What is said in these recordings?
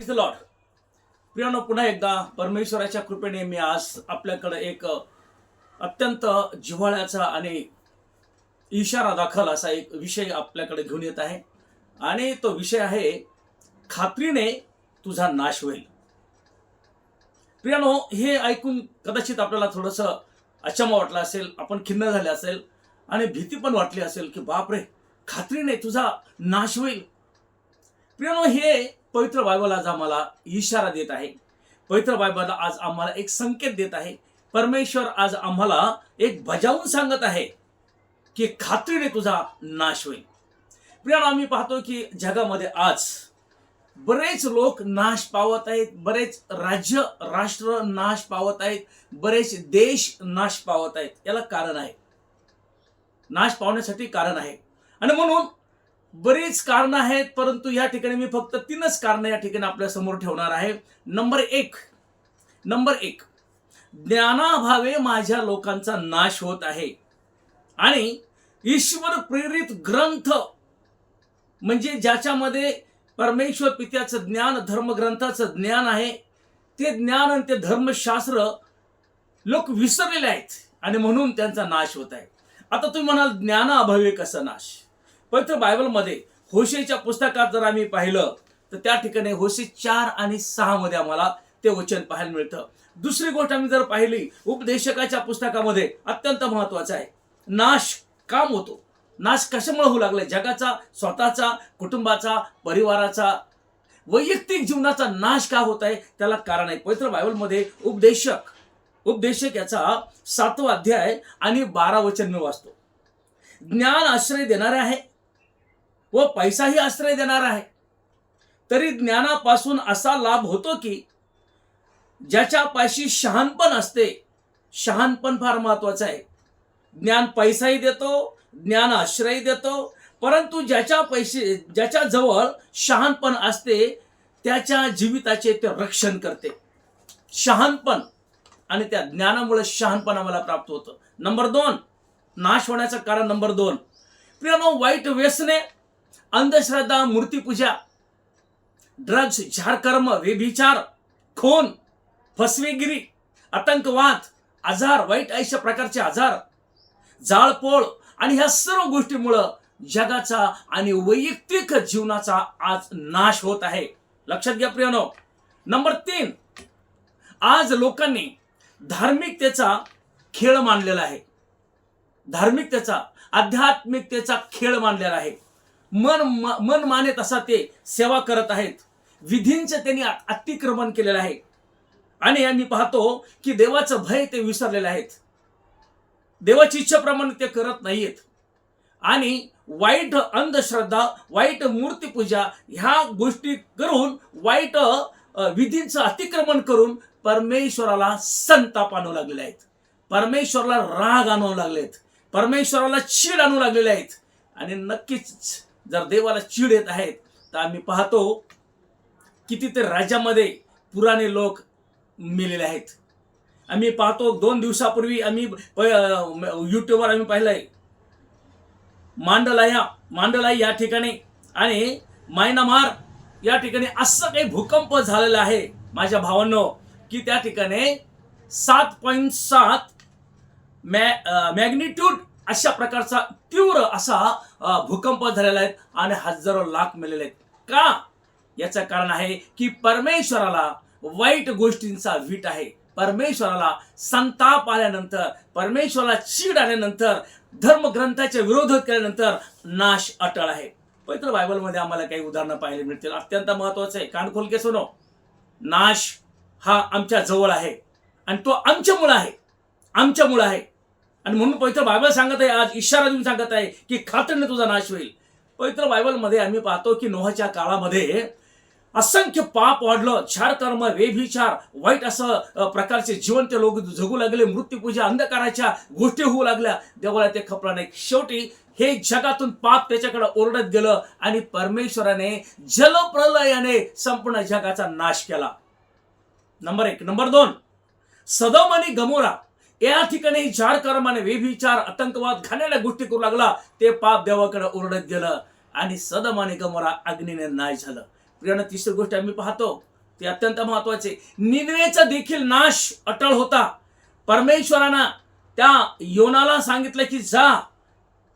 Praise प्रियानो पुन्हा एकदा परमेश्वराच्या कृपेने मी आज आपल्याकडे एक अत्यंत जिव्हाळ्याचा आणि इशारा दाखल असा एक विषय आपल्याकडे घेऊन येत आहे. आणि तो विषय आहे खात्रीने तुझा नाश होईल. प्रियानो हे ऐकून कदाचित आपल्याला थोडंसं अचम वाटला असेल आपण खिन्न झाले असेल आणि भीती पण वाटली असेल की बापरे खात्रीने तुझा नाश होईल. प्रियानो हे पवित्र बायबल आज आम्हाला इशारा देत आहे. पवित्र बायबल आज आम्हाला एक संकेत देत आहे. परमेश्वर आज आम्हाला एक बजावून सांगत आहे की खात्रीने तुझा नाश होईल. प्रियानो आम्ही पाहतो की जगामध्ये आज बरेच लोक नाश पावत आहेत बरेच राज्य राष्ट्र नाश पावत आहेत बरेच देश नाश पावत आहेत. याला कारण आहे. नाश पावण्यासाठी कारण आहे. आणि म्हणून बरीच कारणं आहेत परंतु या ठिकाणी मी फक्त तीनच कारणं या ठिकाणी आपल्यासमोर ठेवणार आहे. नंबर एक नंबर एक ज्ञानाभावे माझ्या लोकांचा नाश होत आहे. आणि ईश्वर प्रेरित ग्रंथ म्हणजे ज्याच्यामध्ये परमेश्वर पित्याचं ज्ञान धर्मग्रंथाचं ज्ञान आहे ते ज्ञान आणि ते धर्मशास्त्र लोक विसरलेले आहेत आणि म्हणून त्यांचा नाश होत आहे. आता तुम्ही म्हणाल ज्ञानाअभावे कसं नाश? पवित्र बायबलमध्ये होशेच्या पुस्तकात जर आम्ही पाहिलं तर त्या ठिकाणी होशे चार आणि सहा मध्ये आम्हाला ते वचन पाहायला मिळतं. दुसरी गोष्ट आम्ही जर पाहिली उपदेशकाच्या पुस्तकामध्ये अत्यंत महत्वाचं आहे नाश काम होतो. नाश कशामुळे होऊ लागलाय? जगाचा स्वतःचा कुटुंबाचा परिवाराचा वैयक्तिक जीवनाचा नाश का होत आहे? त्याला कारण आहे. पवित्र बायबलमध्ये उपदेशक उपदेशक याचा सातवा अध्याय आणि बारा वचन मी वाचतो. ज्ञान आश्रय देणारे आहे व पैसाही आश्रय देणार आहे. तरी ज्ञानापासून असा लाभ होतो की ज्याच्यापाशी शहाणपण असते शहाणपण फार महत्वाचं आहे. ज्ञान पैसाही देतो ज्ञान आश्रय देतो परंतु ज्याच्या पैसे ज्याच्या जवळ शहाणपण असते त्याच्या जीविताचे ते रक्षण करते. शहाणपण आणि त्या ज्ञानामुळे शहाणपण आम्हाला प्राप्त होतं. नंबर दोन नाश होण्याचं कारण नंबर दोन. प्रियानो वाईट व्यसने अंधश्रद्धा मूर्तीपूजा ड्रग्स झारकर्म व्यभिचार खून फसवेगिरी आतंकवाद आजार वाईट अशा प्रकारचे आजार जाळपोळ आणि ह्या सर्व गोष्टीमुळं जगाचा आणि वैयक्तिक जीवनाचा आज नाश होत आहे. लक्षात घ्या प्रियनो. नंबर तीन आज लोकांनी धार्मिकतेचा खेळ मानलेला आहे. धार्मिकतेचा आध्यात्मिकतेचा खेळ मानलेला आहे. मन मन माने तसा ते सेवा करत आहेत. विधींचं त्यांनी अतिक्रमण केलेलं आहे. आणि आम्ही पाहतो की देवाचं भय ते विसरलेले आहेत. देवाची इच्छेप्रमाणे ते करत नाहीयेत. आणि वाईट अंधश्रद्धा वाईट मूर्तीपूजा ह्या गोष्टी करून वाईट विधींचं अतिक्रमण करून परमेश्वराला संताप आणू लागलेले आहेत. परमेश्वराला राग आणू लागलेत. परमेश्वराला चीड आणू लागलेले आहेत. आणि नक्कीच जर देवाला चीड येत आहेत तर आम्ही पाहतो किती ते राज्यामध्ये पुराणे लोक मेलेले आहेत. आम्ही पाहतो दोन दिवसापूर्वी आम्ही यूट्यूबवर आम्ही पाहिलंय. मांडलाया मांडलाई या ठिकाणी आणि मायनामार या ठिकाणी असं काही भूकंप झालेला आहे. माझ्या भावांनो की त्या ठिकाणी सात पॉईंट सात मॅ मॅग्निट्यूड अशा प्रकारचा तीव्र असा भूकंप झालेला आहे आणि हजारो लाख मिळालेले आहेत. का? याचं कारण आहे की परमेश्वराला वाईट गोष्टींचा वीट आहे. परमेश्वराला संताप आल्यानंतर परमेश्वराला चीड आल्यानंतर धर्मग्रंथाच्या विरोधात केल्यानंतर नाश अटळ आहे. पवित्र बायबलमध्ये आम्हाला काही उदाहरणं पाहायला मिळतील. अत्यंत महत्वाचं आहे. कान खोल के सुनो. नाश हा आमच्या जवळ आहे आणि तो आमच्यामुळं आहे. आमच्यामुळं आहे. आणि म्हणून पवित्र बायबल सांगत आहे आज इशारा देऊन सांगत आहे की खात्रीने तुझा नाश होईल. पवित्र बायबलमध्ये आम्ही पाहतो की नोहाच्या काळामध्ये असंख्य पाप वाढलं चार कर्म वेभिचार वाईट असं प्रकारचे जीवन ते लोक जगू लागले मृत्यूपूजा अंधकाराच्या गोष्टी होऊ लागल्या. देवाला ते खपला नाही. शेवटी हे जगातून पाप त्याच्याकडे ओरडत गेलं आणि परमेश्वराने जलप्रलयाने संपूर्ण जगाचा नाश केला. नंबर एक. नंबर दोन. सदम आणि गमोरा या ठिकाणी चार कर्माने वेभिचार आतंकवाद घाणेरड्या गोष्टी करू लागला. ते पाप देवाकडे ओरडत गेलं आणि सदम आणि गमोरा अग्नीने नाही झालं. प्रियानं तिसरी गोष्ट आम्ही पाहतो ते अत्यंत महत्त्वाचे. निनवेचा देखील नाश अटळ होता. परमेश्वरानं त्या योनाला सांगितलं की जा.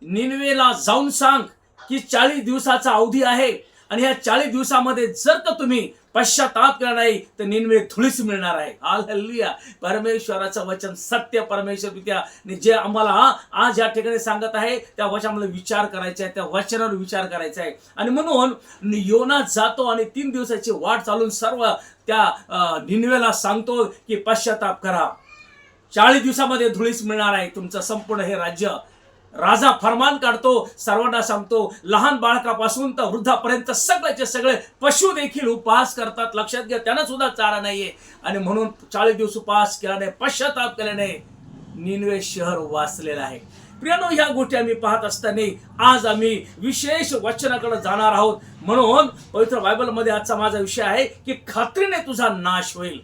निनवेला जाऊन सांग की चाळीस दिवसाचा अवधी आहे. आणि या चाळीस दिवसामध्ये जर का तुम्ही पश्चाताप केला नाही तर निन्वे धुळीस मिळणार आहे. हालेलुया. परमेश्वराचं वचन सत्य परमेश्वर पित्या. जे आम्हाला आज या ठिकाणी सांगत आहे त्या वचनामध्ये विचार करायचा आहे त्या वचनावर विचार करायचा आहे. आणि म्हणून योना जातो आणि तीन दिवसाची वाट चालून सर्व त्या निन्वेला सांगतो की पश्चाताप करा. चाळीस दिवसामध्ये धुळीस मिळणार आहे तुमचं संपूर्ण हे राज्य. राजा फरमान काढतो सर्वांना सांगतो लहान बाळकापासून तर वृद्धापर्यंत सगळ्याचे सगळे पशु देखील उपवास करतात. लक्षात घ्या त्यांना सुद्धा चारा नाहीये. आणि म्हणून चाळीस दिवस उपवास केल्याने पश्चाताप केल्याने निनवे शहर वाचलेलं आहे. प्रियानो ह्या गोष्टी आम्ही पाहत असताना आज आम्ही विशेष वचनाकडे जाणार आहोत. म्हणून पवित्र बायबलमध्ये आजचा माझा विषय आहे की खात्रीने तुझा नाश होईल.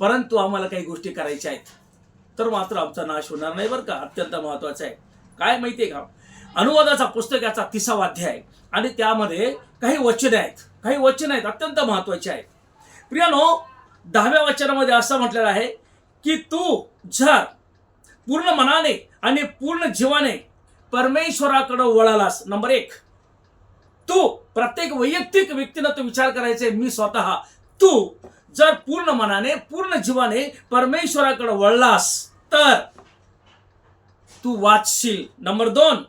परंतु आम्हाला काही गोष्टी करायच्या आहेत. तर मात्र आमचा नाश होणार नाही बरं का. अत्यंत महत्वाचं आहे. काय माहितीये का? अनुवादाचा पुस्तकाचा तिसावा अध्याय आहे आणि त्यामध्ये काही वचने आहेत. काही वचन आहेत अत्यंत महत्त्वाचे आहेत. प्रियानो दहाव्या वचनामध्ये असं म्हटलेलं आहे की तू जर पूर्ण मनाने आणि पूर्ण जीवाने परमेश्वराकडे वळालास नंबर एक. तू प्रत्येक वैयक्तिक व्यक्तीनं तो विचार करायचे मी स्वतः. तू जर पूर्ण मनाने पूर्ण जीवाने परमेश्वराकडे वळलास तर तू वाचशील. नंबर दोन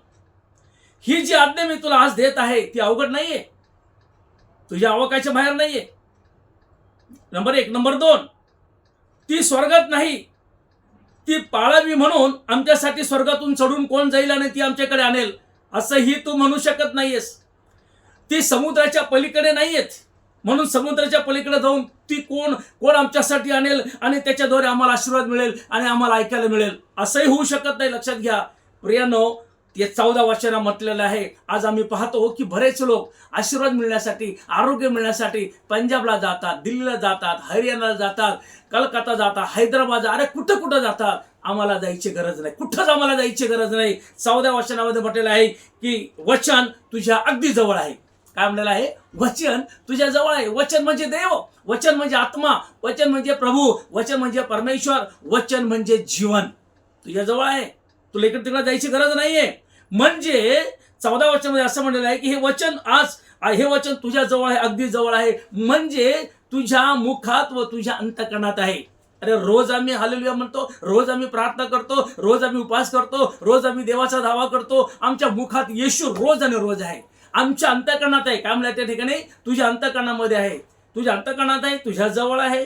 ही जी आज्ञा मी तुला आज देत आहे ती अवघड नाहीये. तुझ्या अवकाच्या बाहेर नाहीये. नंबर एक. नंबर दोन ती स्वर्गात नाही. ती पाळावी म्हणून आमच्यासाठी स्वर्गातून चढून कोण जाईल आणि ती आमच्याकडे आणेल असंही तू म्हणू शकत नाहीयेस. ती समुद्राच्या पलीकडे नाहीयेत. म्हणून समुद्राच्या पलीकडे जाऊन ती कोण कोण आमच्यासाठी आणेल आणि त्याच्याद्वारे आम्हाला आशीर्वाद मिळेल आणि आम्हाला ऐकायला मिळेल? असंही होऊ शकत नाही लक्षात घ्या. प्रियानो ते चौदा वर्षांना म्हटलेलं आहे. आज आम्ही पाहतो की बरेच लोक आशीर्वाद मिळण्यासाठी आरोग्य मिळण्यासाठी पंजाबला जातात दिल्लीला जातात हरियाणाला जातात कलकत्ता जातात हैदराबाद अरे कुठं कुठं जातात? आम्हाला जायची गरज नाही. कुठंच आम्हाला जायची गरज नाही. चौदा वर्षांमध्ये म्हटलेलं आहे की वचन तुझ्या अगदी जवळ आहे. काय म्हणलेलं आहे? वचन. तुझ्या जवळ आहे. वचन म्हणजे देव वचन म्हणजे आत्मा वचन म्हणजे प्रभू वचन म्हणजे परमेश्वर वचन म्हणजे जीवन. तुझ्या जवळ आहे. तुला इकडे तिकडे जायची गरज नाहीये. म्हणजे चौदा वर्षामध्ये असं म्हणलेलं आहे की हे वचन आज हे वचन तुझ्या जवळ आहे अगदी जवळ आहे. म्हणजे तुझ्या मुखात व तुझ्या अंतकरणात आहे. अरे रोज आम्ही हालेलुया म्हणतो रोज आम्ही प्रार्थना करतो रोज आम्ही उपास करतो रोज आम्ही देवाचा धावा करतो. आमच्या मुखात येशू रोज आणि रोज आहे. आमच्या अंतकरणात आहे. काय म्हणलं त्या ठिकाणी? तुझ्या अंतकरणामध्ये आहे. तुझ्या अंतकरणात आहे तुझ्या जवळ आहे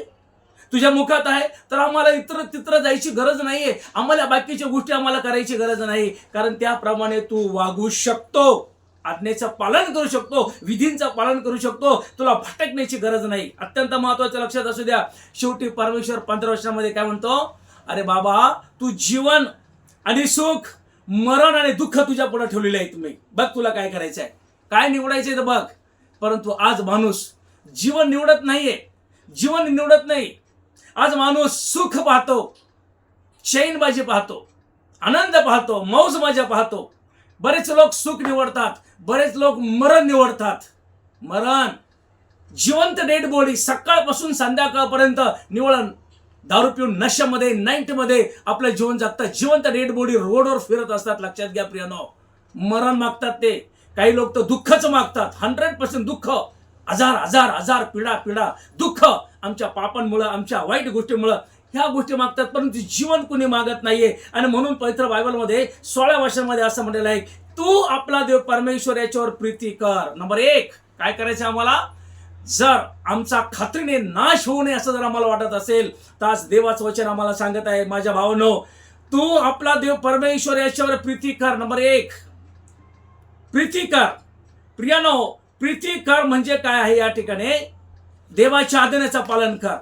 तुझ्या मुखात आहे. तर आम्हाला इतर तित्र जायची गरज नाहीये. आम्हाला बाकीच्या गोष्टी आम्हाला करायची गरज नाही. कारण त्याप्रमाणे तू वागू शकतो. आज्ञेचं पालन करू शकतो. विधींचं पालन करू शकतो. तुला भटकण्याची गरज नाही. अत्यंत महत्वाचं लक्षात असू द्या. शेवटी परमेश्वर पंधरा वर्षामध्ये काय म्हणतो? अरे बाबा तू जीवन आणि सुख मरण आणि दुःख तुझ्या पुढे ठेवलेले आहे तुम्ही. बघ तुला काय करायचं आहे काय निवडायचे तर बघ. परंतु आज माणूस जीवन निवडत नाहीये. जीवन निवडत नाही. आज माणूस सुख पाहतो. चैनबाजी पाहतो. आनंद पाहतो. मौज मजा पाहतो. बरेच लोक सुख निवडतात. बरेच लोक मरण निवडतात. मरण. जिवंत डेड बॉडी सकाळपासून संध्याकाळपर्यंत निवळण दारू पिऊन नशेमध्ये नाईटमध्ये आपलं जीवन जगतात जिवंत डेड बॉडी रोडवर फिरत असतात. लक्षात घ्या प्रियानो. मरण मागतात ते. काही लोक तर दुःखच मागतात. हंड्रेड पर्सेंट दुःख. आजार आजार आजार पिढा पिढा दुःख. आमच्या पापांमुळं आमच्या वाईट गोष्टीमुळं. ह्या गोष्टी मागतात परंतु जीवन कुणी मागत नाहीये. आणि म्हणून पवित्र बायबलमध्ये सोळा वर्षांमध्ये असं म्हटलेलं आहे तू आपला देव परमेश्वर याच्यावर प्रीती कर. नंबर एक काय करायचं आम्हाला? जर आमचा खात्रीने नाश होऊ नये असं जर आम्हाला वाटत असेल तर आज देवाचं वचन आम्हाला सांगत आहे माझ्या भावनो तू आपला देव परमेश्वर याच्यावर प्रीती कर. नंबर एक. प्रीतीकर. प्रियानो प्रीती कर म्हणजे काय आहे या ठिकाणी? देवाच्या आदनेचं पालन कर.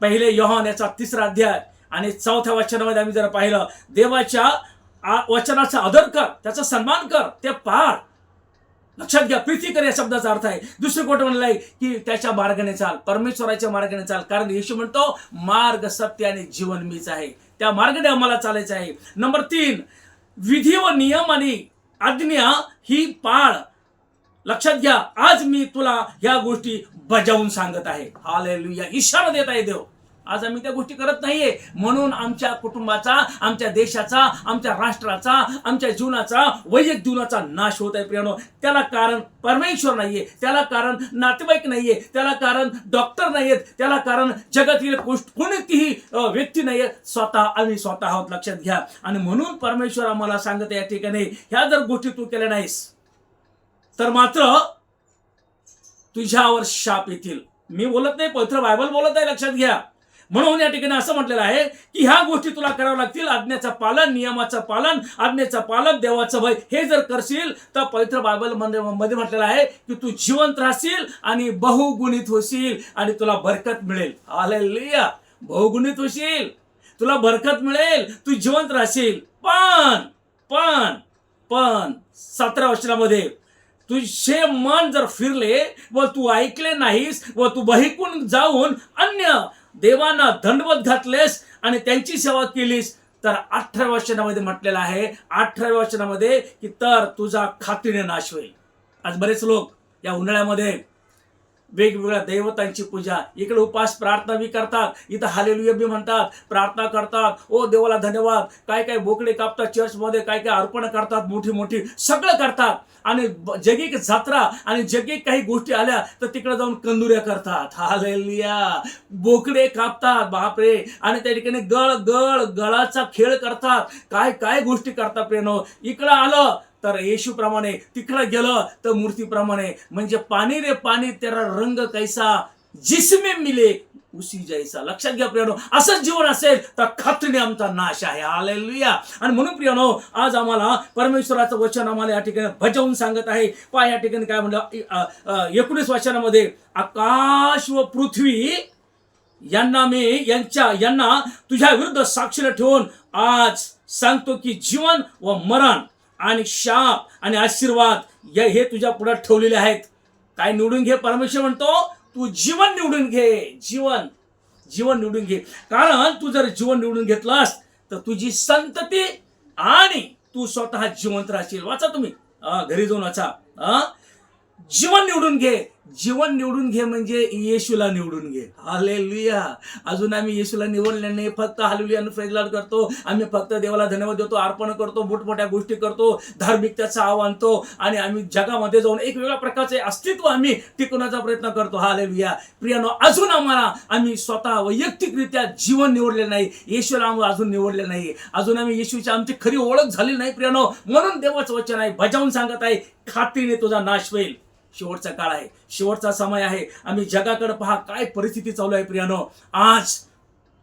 पहिले योहान याचा तिसरा अध्याय आणि चौथ्या वचनामध्ये आम्ही जर पाहिलं देवाच्या आ- वचनाचा आदर कर त्याचा सन्मान कर ते पाळ लक्षात घ्या प्रीती कर या शब्दाचा अर्थ आहे. दुसरी कोट म्हणलं आहे की त्याच्या मार्गाने चाल परमेश्वराच्या मार्गाने चाल. कारण येशू म्हणतो मार्ग सत्य आणि जीवन मीच आहे. त्या मार्गाने आम्हाला चालायचं आहे. नंबर तीन विधी व नियम आणि आज्ञा ही पाळ. लक्षात घ्या आज मी तुला या गोष्टी बजावून सांगत आहे. हालेलुया. इशारा देत आहे देव. आज आम्ही त्या गोष्टी करत नाहीये. म्हणून आमच्या कुटुंबाचा आमच्या देशाचा आमच्या राष्ट्राचा आमच्या जीवनाचा वैयक्तिक जीवनाचा नाश होत आहे प्रियानो. त्याला कारण परमेश्वर नाहीये. त्याला कारण नातेवाईक नाहीये. त्याला कारण डॉक्टर नाहीयेत. त्याला कारण जगातील कोणतीही व्यक्ती नाहीये स्वतः आम्ही स्वतः आहोत. लक्षात घ्या. आणि म्हणून परमेश्वर आम्हाला सांगत या ठिकाणी ह्या जर गोष्टी तू केल्या नाहीस तर मात्र तुझ्यावर शाप येतील. मी बोलत नाही पवित्र बायबल बोलत आहे लक्षात घ्या. म्हणून या ठिकाणी असं म्हटलेलं आहे की ह्या गोष्टी तुला कराव्या लागतील. आज्ञेचं पालन नियमाचं पालन आज्ञेचं पालन देवाचं भय. हे जर करशील तर पवित्र बायबलमध्ये म्हटलेलं आहे की तू जिवंत राहशील आणि बहुगुणित होशील आणि तुला बरकत मिळेल. हालेलुया! बहुगुणित होशील. तुला बरकत मिळेल. तू जिवंत राहशील. पण पण पण सतरा वर्षामध्ये तुझे मन जर फिरले व तू ऐकले नाहीस व तू बहिकून जाऊन अन्य देवांना दंडवत घातलेस आणि त्यांची सेवा केलीस तर अठरा वचनामध्ये म्हटलेलं आहे अठराव्या वचनामध्ये की तर तुझा खात्रीने नाश होईल. आज बरेच लोक या उन्हाळ्यामध्ये वेगवेगळ्या दैवतांची पूजा. इकडे उपास प्रार्थना बी करतात. इथं हालेलुया बी म्हणतात. प्रार्थना करतात. ओ देवाला धन्यवाद. काय काय बोकडे कापतात चर्चमध्ये काय काय अर्पण करतात मोठी मोठी सगळं करतात. आणि ब- जगिक जत्रा आणि जगिक काही गोष्टी आल्या तर तिकडे जाऊन कंदुऱ्या करतात. हालेलुया बोकडे कापतात बापरे. आणि त्या ठिकाणी गळ गळ गळाचा खेळ करतात. काय काय गोष्टी करतात प्रेनो इकडं आलं तर येशूप्रमाणे तिकडं गेलं तर मूर्तीप्रमाणे. म्हणजे पाणी रे पाणी त्याला रंग कैसा जिसमे मिले उसी जायचा लक्षात घ्या प्रियानो असंच जीवन असेल तर खात्रीने आमचा नाश आहे. आलेलुया आणि म्हणून प्रियानो आज आम्हाला परमेश्वराचं वचन आम्हाला या ठिकाणी भजवून सांगत आहे. पाय या ठिकाणी काय म्हणलं एकोणीस वचनामध्ये आकाश व पृथ्वी यांना मी यांच्या यांना तुझ्या विरुद्ध साक्षीला ठेवून आज सांगतो की जीवन व मरण आणि शाप आणि आशीर्वाद या हे तुझ्या पुढे ठेवलेले आहेत. काय निवडून घे परमेश्वर म्हणतो तू जीवन निवडून घे जीवन जीवन निवडून घे. कारण तू जर जीवन निवडून घेतलास तर तुझी संतती आणि तू स्वतः जिवंत राहशील. वाचा तुम्ही. घरी जाऊन वाचा. जीवन निवडून घे. जीवन निवडून घे म्हणजे येशूला निवडून घे. हालेलुया अजून आम्ही येशूला निवडले नाही फक्त हालेलुया फ्रेजलाड करतो. आम्ही फक्त देवाला धन्यवाद देतो अर्पण करतो मोठमोठ्या गोष्टी करतो धार्मिकतेचा आव आणतो आणि आम्ही जगामध्ये जाऊन एक वेगळ्या प्रकारचे अस्तित्व आम्ही टिकवण्याचा प्रयत्न करतो. हालेलुया प्रियानो अजून आम्हाला आम्ही स्वतः वैयक्तिकरित्या जीवन निवडले नाही येशूला आम्ही अजून निवडले नाही. अजून आम्ही येशूची आमची खरी ओळख झाली नाही प्रियानो म्हणून देवाचं वचन आहे बजावून सांगत आहे खात्रीने तुझा नाश होईल. शेवटचा काळ आहे. शेवटचा समय आहे. आम्ही जगाकडे पहा काय परिस्थिती चालू आहे प्रियानो. आज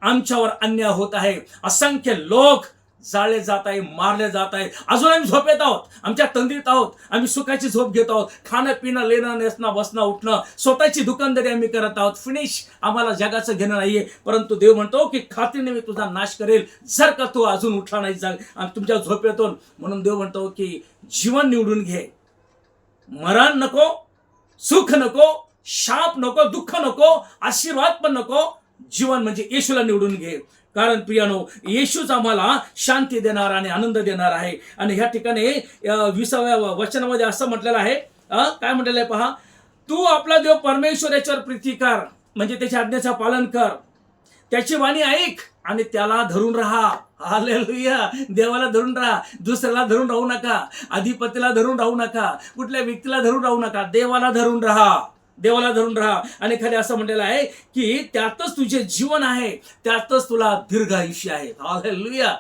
आमच्यावर अन्याय होत आहे. असंख्य लोक जाळले जात आहे मारले जात आहे. अजून आम्ही झोपेत आहोत. आमच्या तंद्रीत आहोत. आम्ही सुखाची झोप घेत आहोत. खाणं पिणं लेणं नेसणं बसणं उठणं स्वतःची दुकानदारी आम्ही करत आहोत. फिनिश आम्हाला जगाचं घेणं नाहीये. परंतु देव म्हणतो की खात्रीने मी तुझा नाश करेल. जर का तू अजून उठला नाही जा तुमच्या तुमच्या झोपेतून. म्हणून देव म्हणतो की जीवन निवडून घे. मरण नको सुख नको शाप नको दुःख नको आशीर्वाद पण नको. जीवन म्हणजे येशूला निवडून घे. कारण प्रियानो येशूच आम्हाला शांती देणार आणि आनंद देणार आहे. आणि ह्या ठिकाणी विसाव्या वचनामध्ये असं म्हटलेलं आहे. अं, काय म्हटलेलं आहे पहा? तू आपला देव परमेश्वर याच्यावर प्रीती कर. म्हणजे त्याच्या आज्ञेचं पालन कर. त्याची वाणी ऐक. आणि त्याला धरून राहा. हालेलुया देवाला धरून राहा. दुसऱ्याला धरून राहू नका. अधिपतीला धरून राहू नका. कुठल्या व्यक्तीला धरून राहू नका. देवाला धरून राहा. देवाला धरून राहा. आणि खरे असं म्हटलेलं आहे की त्यातच तुझे जीवन आहे. त्यातच तुला दीर्घ आयुष्य आहे. हालेलुया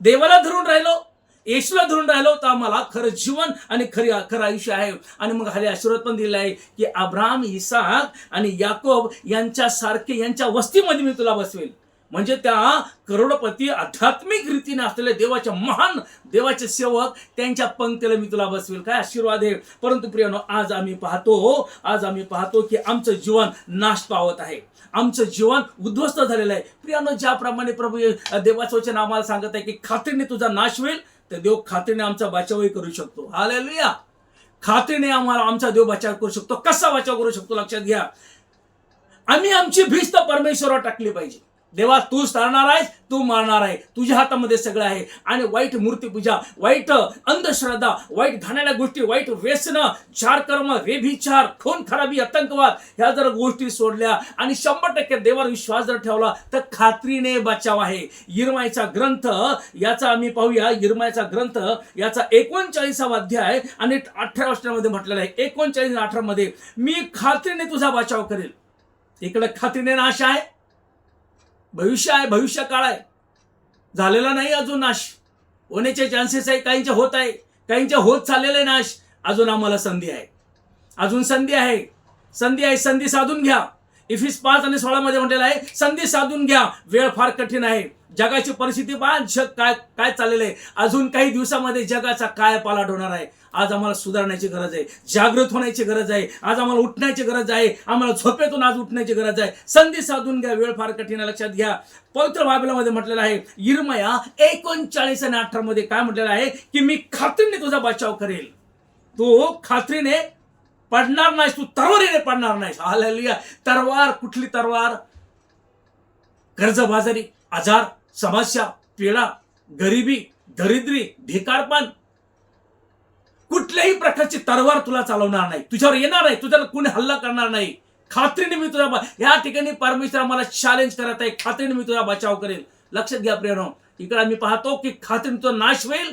देवाला धरून राहिलो. येशूला धरून राहिलो तर आम्हाला खरं जीवन आणि खरी खरं आयुष्य आहे. आणि मग खाली आशीर्वाद पण दिलेला आहे की अब्राम इसाक आणि याकोब यांच्या सारखे यांच्या वस्तीमध्ये मी तुला बसवेल. म्हणजे त्या करोडपती आध्यात्मिक रीतीने असलेल्या देवाच्या महान देवाचे सेवक त्यांच्या पंक्तीला मी तुला बसवेल. काय आशीर्वाद आहे? परंतु प्रियानो आज आम्ही पाहतो आज आम्ही पाहतो की आमचं जीवन नाश पावत आहे. आमचं जीवन उद्ध्वस्त झालेलं आहे. प्रियानो ज्याप्रमाणे प्रभू देवाचं वचन आम्हाला सांगत आहे की खात्रीने तुझा नाश होईल तर देव खात्रीने आमचा बचावही करू शकतो. हालेलुया खात्रीने आम्हाला आमचा देव बचाव करू शकतो. कसा बचाव करू शकतो? लक्षात घ्या. आम्ही आमची भिस्त परमेश्वरावर टाकली पाहिजे. देवा तूच तारणार आहेस तू मारणार आहे. तुझ्या हातामध्ये सगळं आहे. आणि वाईट मूर्तीपूजा वाईट अंधश्रद्धा वाईट घाणाऱ्या गोष्टी वाईट व्यसन चार कर्म रेभिचार खून खराबी आतंकवाद ह्या जर गोष्टी सोडल्या आणि शंभर टक्के देवावर विश्वास जर ठेवला तर खात्रीने बचाव आहे. इरमायचा ग्रंथ याचा आम्ही पाहूया. इरमायचा ग्रंथ याचा एकोणचाळीसावा अध्याय आणि अठरा वर्षामध्ये म्हटलेला आहे. एकोणचाळीस आणि अठरा मध्ये मी खात्रीने तुझा बचाव करेल. इकडे खात्रीने नाश आहे. भविष्य आहे भविष्य काळ आहे. झालेला नाही अजून नाश. होण्याचे चान्सेस आहे काहींचे होत आहे. काहींचे होत चाललेले नाश. अजून आम्हाला संधी आहे. अजून संधी आहे. संधी आहे संधी साधून घ्या. इफिस पाच आणि सोळामध्ये म्हटलेलं आहे संधी साधून घ्या. वेळ फार कठीण आहे. जगाची परिस्थिती पहा जग काय काय चाललेलं आहे. अजून काही दिवसामध्ये जगाचा काय पालाट होणार आहे? आज आम्हाला सुधारण्याची गरज आहे जागृत होण्याची गरज आहे आज आम्हाला उठण्याची गरज आहे आम्हाला झोपेतून आज उठण्याची गरज आहे. संधी साधून घ्या वेळ फार कठीण लक्षात घ्या. पवित्र बायबलामध्ये म्हटलेलं आहे इरमया एकोणचाळीस आणि अठरा मध्ये काय म्हटलेलं आहे? की मी खात्रीने तुझा बचाव करेल. तू खात्रीने पडणार नाहीस तू तरवारीने पडणार नाहीस. हालेलुया. तरवार कुठली तरवार कर्जबाजारी आजार. समस्या पीडा गरिबी दरिद्री भिकारपण. कुठल्याही प्रकारची तरवार तुला चालवणार नाही. तुझ्यावर येणार नाही. तुझ्यावर कुणी हल्ला करणार नाही. खात्रीने मी तुझा या ठिकाणी परमेश्वर आम्हाला चॅलेंज करत आहे. खात्रीने मी तुझा बचाव करेल. लक्षात घ्या प्रियनो इकडे आम्ही पाहतो की खात्रीने तुझा नाश होईल.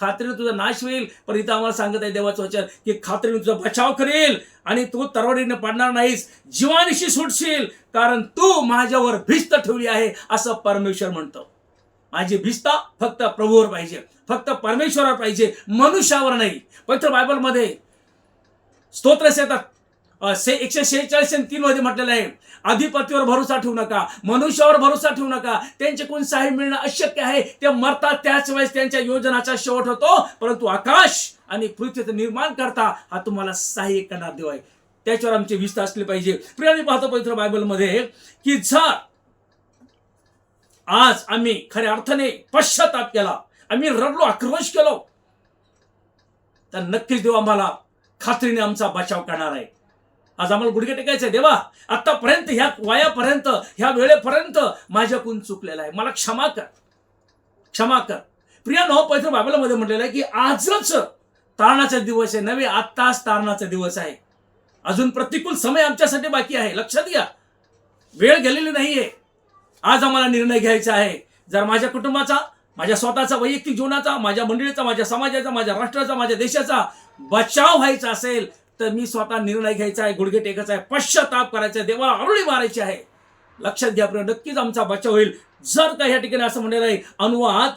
खात्रीने तुझा नाश होईल. पण इथं आम्हाला सांगत आहे देवाचं वचन की खात्रीने तुझा बचाव करेल आणि तू तरवडीने पडणार नाहीस. जीवानिशी सुटशील कारण तू माझ्यावर भिस्त ठेवली आहे असं परमेश्वर म्हणतो. माझी भिस्ता फक्त प्रभूवर पाहिजे. फक्त परमेश्वरावर पाहिजे. मनुष्यावर नाही. पवित्र बायबलमध्ये स्तोत्र येतात. से एकशे शेहेचाळीस आणि तीन मध्ये म्हटलेलं आहे अधिपतीवर भरोसा ठेवू नका मनुष्यावर भरोसा ठेवू नका त्यांचे कोण सहाय्य मिळणं अशक्य आहे ते मरतात त्याच वेळेस त्यांच्या योजनाचा शेवट होतो परंतु आकाश आणि पृथ्वीचं निर्माण करता हा तुम्हाला सहाय्य करणार देव आहे. त्याच्यावर आमची विस्तार असले पाहिजे. प्रियाने पाहतो पवित्र बायबलमध्ये की जर आज आम्ही खऱ्या अर्थाने पश्चाताप केला आम्ही रडलो आक्रोश केलो तर नक्कीच देव आम्हाला खात्रीने आमचा बचाव करणार आहे. आज आम्हाला गुडघे टेकायचे देवा. आतापर्यंत ह्या वयापर्यंत ह्या वेळेपर्यंत माझ्याकडून चुकलेला आहे? मला क्षमा कर. क्षमा कर. प्रियानो पैत्र बायबलमध्ये म्हटलेलं आहे की आजच तारणाचा दिवस आहे. नव्हे आत्ताच तारणाचा दिवस आहे. अजून प्रतिकूल समय आमच्यासाठी बाकी आहे. लक्षात घ्या. वेळ गेलेली नाहीये. आज आम्हाला निर्णय घ्यायचा आहे. जर माझ्या कुटुंबाचा माझ्या स्वतःचा वैयक्तिक जीवनाचा माझ्या मंडळीचा माझ्या समाजाचा माझ्या राष्ट्राचा माझ्या देशाचा बचाव व्हायचा असेल तर मी स्वतः निर्णय घ्यायचा आहे गुडघे टेकायचा आहे पश्चाताप करायचा आहे देवाला आरोळी मारायची आहे. लक्षात घ्या प्रिय, नक्कीच आमचा बचाव होईल. जर का ह्या ठिकाणी असं म्हणलेलं आहे अनुवाद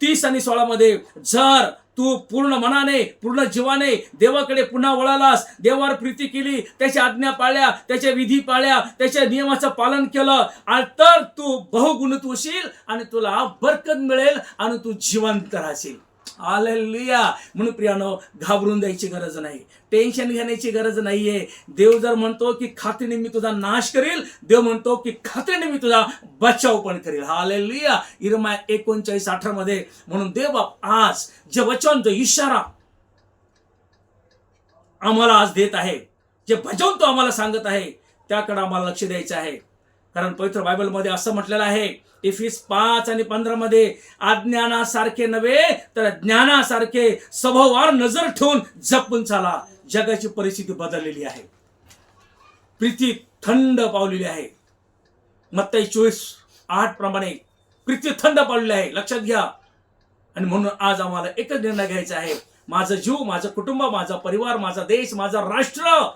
तीस आणि सोळा मध्ये जर तू पूर्ण मनाने पूर्ण जीवाने देवाकडे पुन्हा वळालास देवावर प्रीती केली त्याच्या आज्ञा पाळल्या त्याच्या विधी पाळल्या त्याच्या नियमाचं पालन केलं आणि तर तू बहुगुणित होशील आणि तुला बरकत मिळेल आणि तू जिवंत राहशील. आलेलुया म्हणून प्रियानो घाबरून द्यायची गरज नाही. टेन्शन घेण्याची गरज नाहीये. देव जर म्हणतो की खात्रीने मी तुझा नाश करेल देव म्हणतो की खात्रीने मी तुझा बचाव पण करेल. हालेलुया इरमाय एकोणचाळीस अठरा मध्ये म्हणून देव बाप आज जे वचन जो इशारा आम्हाला आज देत आहे जे भजवून तो आम्हाला सांगत आहे त्याकडे आम्हाला लक्ष द्यायचं आहे. कारण पवित्र बायबलमध्ये असं म्हटलेलं आहे इफिस पाच आणि पंधरा मध्ये अज्ञानासारखे नव्हे तर ज्ञानासारखे स्वभावावर नजर ठेवून जपून चाला. जगाची परिस्थिती बदललेली आहे. प्रीती थंड पावलेली आहे. मत्ताई चोवीस आठ प्रमाणे प्रीती थंड पावलेली आहे. लक्षात घ्या. आणि म्हणून आज आम्हाला एकच निर्णय घ्यायचा आहे. माझं जीव माझं कुटुंब माझा परिवार माझा देश माझा राष्ट्र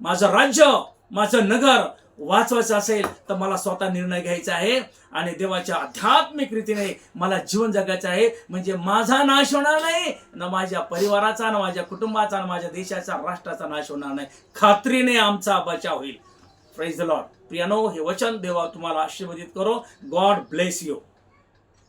माझं राज्य माझं नगर वाचवायचं असेल तर मला स्वतः निर्णय घ्यायचा आहे. आणि देवाच्या आध्यात्मिक रीतीने मला जीवन जगायचं आहे. म्हणजे माझा नाश होणार नाही ना माझ्या परिवाराचा ना माझ्या कुटुंबाचा ना माझ्या देशाचा राष्ट्राचा नाश होणार नाही. खात्रीने आमचा बचाव होईल. प्रेज द लॉर्ड प्रियानो हे वचन देवा तुम्हाला आशीर्वादित करो. God bless you